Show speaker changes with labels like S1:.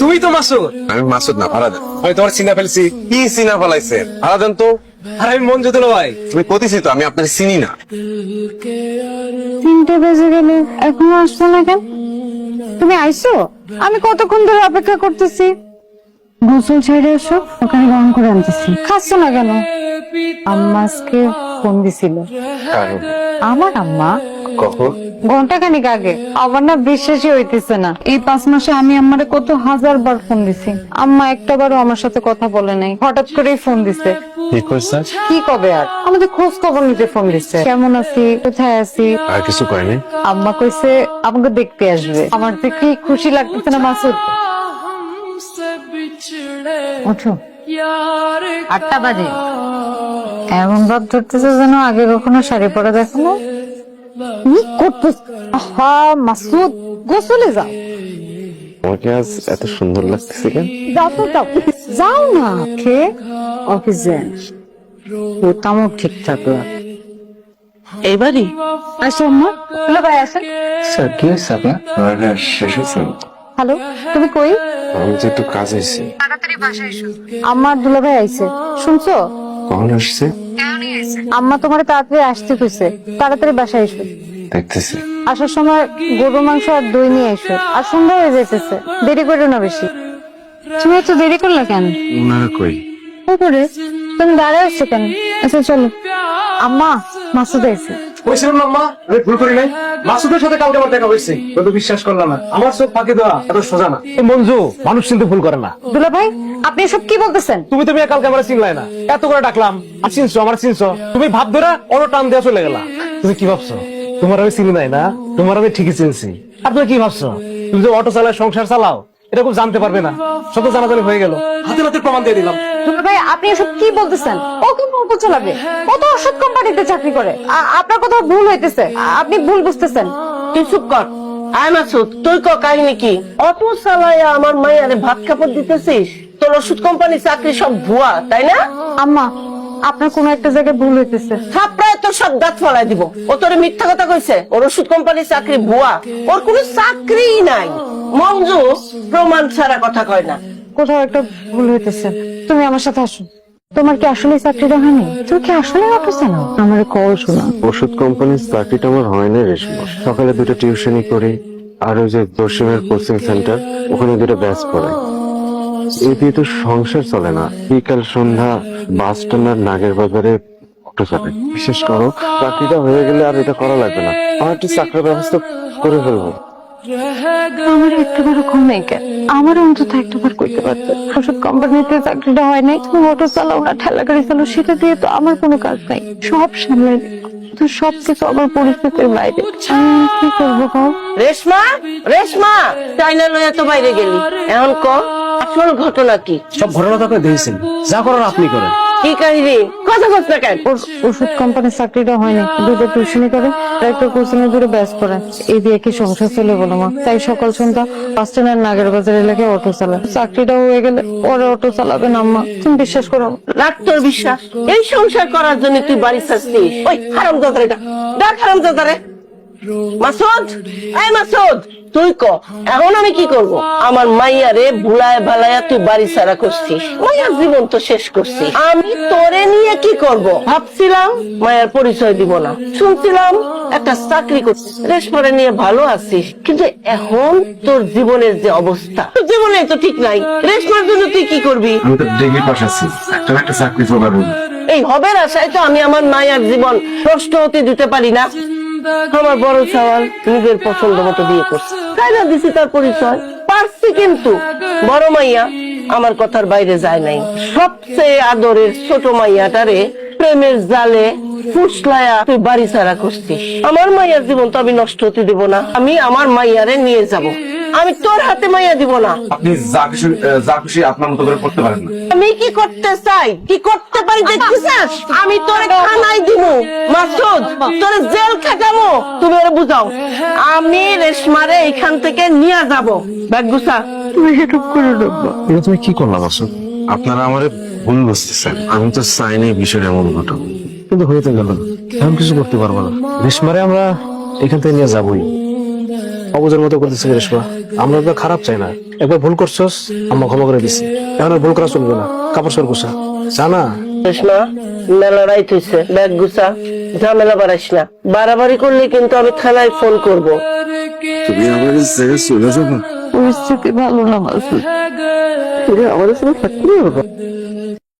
S1: তুই তো মাসুদ।
S2: আমি মাসুদ না ভাড়া
S1: আমি তোমার চিনা ফেলছি।
S2: কি সিনা ফলাইছে? তো।
S1: আর আমি মঞ্জু দিল ভাই
S2: তুমি কতিছি তো আমি আপনার চিনি না।
S3: তিনটে বেজে গেলে এখনও আসছো না কেন? তুমি আইছো আমি কতক্ষণ ধরে অপেক্ষা করতেছি? গোসল ছেড়ে এসো ওখানে গরম করে আনতেছি। খাচ্ছ না কেন? আম্মা আজকে ফোন দিছিল। আমার আম্মা?
S2: কখন?
S3: ঘণ্টা খানিক আগে। আমার না বিশ্বাসই হইতেছে না। এই পাঁচ মাসে আমি আম্মারে কত হাজার বার ফোন দিছি। আম্মা একটা বারও আমার সাথে কথা বলে নাই। হঠাৎ করেই ফোন দিছে।
S2: কি করছে?
S3: কি কবে আর? আমাদের খোঁজ খবর নিতে ফোন দিচ্ছে কেমন আছি? কোথায় আছি?
S2: আর কিছু কয়নি
S3: আম্মা কইছে আমাকে দেখতে আসবে। আমার কি খুশি লাগতেছে না মাসুদ। ওঠো। আটটা বাজে। এমন ভাব ধরতেছে যেন আগে কখনো শাড়ি পরা দেখো না। কি করতেছ আহা মাসুদ গোসলে যাও।
S2: তোমাকে আজ এত সুন্দর লাগতেছে কেন?
S3: যাও তো যাও। যাও না কে অফিস যান। ও তামক ঠিক থাকল
S4: এবারই
S3: আসো আম্মা। হ্যালো ভাই আসেন।
S2: স্যার কি হয়েছে আপনার? শেষ হয়েছে।
S3: হ্যালো তুমি কই?
S2: আমি তো একটু কাজ হয়েছি
S3: আমার দুলাভাই আইছে। শুনছো?
S2: কখন আসছে?
S3: আম্মা তোমার তাড়াতাড়ি আসতে কইছে। তাড়াতাড়ি বাসায় এসো।
S2: দেখতেছি।
S3: আসার সময় গরু মাংস আর দই নিয়ে এসো। আর সন্ধ্যা হয়ে যাইতেছে। দেরি করো না বেশি। তুমি এত দেরি করলে কেন?
S2: ওনারা কই?
S3: উপরে তুমি দাঁড়ায় আসছো কেন? আচ্ছা চলো। আম্মা মাসুদ আইছে।
S1: না মা আমি ভুল করি নাই। মাসুদের সাথে কালকে আমার দেখা হয়েছে। কিন্তু বিশ্বাস করলাম না। আমার চোখ ফাঁকি দেওয়া এত সোজা না। মঞ্জু মানুষ কিন্তু ভুল করে না।
S3: দুলা ভাই আপনি এসব কি বলতেছেন?
S1: তুমি তো মেয়ে কালকে আমার চিনলাই না। এত করে ডাকলাম আর চিনছো আমার চিনছো। তুমি ভাব ধরা টান দেওয়া চলে গেলা। তুমি কি ভাবছ? তোমার আমি চিনি নাই না? তোমার আমি ঠিকই চিনছি। আর তুমি কি ভাবছ? তুমি যে অটো চালায় সংসার চালাও এটা খুব জানতে পারবে না। সব তো জানাজানি হয়ে গেল। হাতে হাতে প্রমাণ দিয়ে দিলাম।
S3: ভাই আপনি এসব কি বলতেছেন? ও কি অটো চালাবে? কত ওষুধ কোম্পানিতে চাকরি করে? আপনার কোথাও ভুল হইতেছে। আপনি ভুল বুঝতেছেন।
S4: তুই চুপ কর। আয় মাসুদ তুই ক কাহিনী কি? অত চালাইয়া আমার মাইয়ারে ভাত কাপড় দিতেছিস? তোর ওষুধ কোম্পানি চাকরি সব ভুয়া তাই না?
S3: আম্মা আপনার কোনো একটা জায়গায় ভুল হইতেছে।
S4: থাপড়ায় তোর সব দাঁত ফলাই দিব। ও তোর মিথ্যা কথা কইছে ওর ওষুধ কোম্পানির চাকরি ভুয়া। ওর কোনো চাকরিই নাই। মঞ্জু প্রমাণ ছাড়া কথা কয় না।
S3: কোথাও একটা ভুল হইতেছে। তুমি আমার সাথে আসো। তোমার কি আসলে চাকরিটা হয়নি? তুমি কি আসলে অটো চালাও আমার কল শোনা।
S2: ওষুধ কোম্পানির চাকরিটা আমার হয় না রেশমা সকালে দুটো টিউশনই করি আর ওই যে দশমের কোচিং সেন্টার ওখানে দুটো ব্যাচ পড়াই। এই দিয়ে তো সংসার চলে না। বিকাল সন্ধ্যা বাস স্ট্যান্ড আর নাগের বাজারে অটো চালাই। বিশেষ করো চাকরিটা হয়ে গেলে আর এটা করা লাগবে না। আমার একটু চাকরির ব্যবস্থা করে ফেলব।
S3: আমার একটাবারও কমে কেন আমার অন্তত একটাবার কইতে পারতো ওষুধ কোম্পানিতে চাকরিটা হয় নাই তুমি অটো চালাও না ঠেলা গাড়ি চালাও সেটা দিয়ে তো আমার কোনো কাজ নাই। সব সামলাই তো সব কিছু আমার পরিস্থিতির বাইরে। কি করব কও
S4: রেশমা রেশমা চাইনা তো বাইরে গেলি। এখন ক? আসল ঘটনা কি?
S1: সব ঘটনা তো আপনি দিয়েছেন যা করার আপনি করেন।
S4: কি কাহিনী কথা না কেন?
S3: ওর ওষুধ কোম্পানির চাকরিটা হয়নি। দুটো টিউশনি করে একটা কোচিং এ দূরে ব্যাস করে। এই দিয়ে কি সংসার চলে বলো মা। তাই সকাল সন্ধ্যা বাস স্ট্যান্ডের নাগের বাজার এলাকায় অটো চালায়। চাকরিটা হয়ে গেলে পরে অটো চালাবে না আম্মা তুমি বিশ্বাস করো?
S4: রাখ তোর বিশ্বাস। এই সংসার করার জন্য তুই বাড়ি ছাড়ছিস। ওই হারাম দাদারে ডাক ডাক হারাম দাদারে মাসুদ? এই মাসুদ তুই ক? এখন আমি কি করব? আমার মাইয়ারে ভুলায় ভালায়া তুই বাড়ি ছাড়া করছিস। মাইয়ার জীবন তো শেষ করছিস আমি তোরে নিয়ে কি করব? ভাবছিলাম মায়ের পরিচয় দিব না। শুনছিলাম একটা চাকরি করছিস রেশমারে নিয়ে ভালো আছিস কিন্তু এখন তোর জীবনের যে অবস্থা তোর জীবনে তো ঠিক নাই। রেশমার জন্য তুই কি করবি?
S2: আমি তো ডিগ্রি পাস আছি। একটা একটা চাকরি
S4: এই হবের আশায় তো আমি আমার মায়ের জীবন নষ্ট হতে দিতে পারি না। আমার বড় সওয়াল নিজের পছন্দ মতো বিয়ে করছে। তাই না দিছি তার পরিচয়? পারছি কিন্তু। বড় মাইয়া আমার কথার বাইরে যায় নাই। সবচেয়ে আদরের ছোট মাইয়াটারে প্রেমের জালে ফুসলায়া তুই বাড়ি ছাড়া করছিস। আমার মাইয়ার জীবন তো আমি নষ্ট হতে দেব না। আমি আমার মাইয়ারে নিয়ে যাব। আমি তোর হাতে মাইয়া দিব না।
S2: আপনি যা খুশি যা খুশি আপনার মতো করে করতে পারেন না।
S4: আমি কি করতে চাই? কি করতে পারি? আমি তোরে খানাই দিব মাসুদ তোরে জেল খাটাবো তুমি ওরে বুঝাও। আমি রেশমারে এখান থেকে নিয়ে যাব। ব্যাগ গুছা।
S3: তুমি সেটুক করে দেবো
S2: এটা তুমি কি করলাম আসল আপনারা আমারে ভুল বুঝতেছেন। আমি তো চাইনি বিষয়টা এমন ঘটনা
S1: কিন্তু গেল এখন কিছু করতে পারব না। রেশমারে আমরা এখান থেকে নিয়ে যাবোই। অবুজের মতো করতেছে রেশমা। আমরা তো খারাপ চাই না। একবার ভুল করছস আম্মা ক্ষমা করে দিছি। এখন ভুল করা চলবে না। কাপড় সর গোসা জানা?
S4: রেশমা মেলা রাইত হইছে ব্যাগ গুছা ঝামেলা বাড়াইস না বাড়াবাড়ি করলে কিন্তু আমি থানায় ফোন করব।
S2: তুমি আমার জায়গায় চলে যাব
S3: পরিস্থিতি ভালো না মাসুদ।
S4: আমাদের সঙ্গে থাকতে হবে।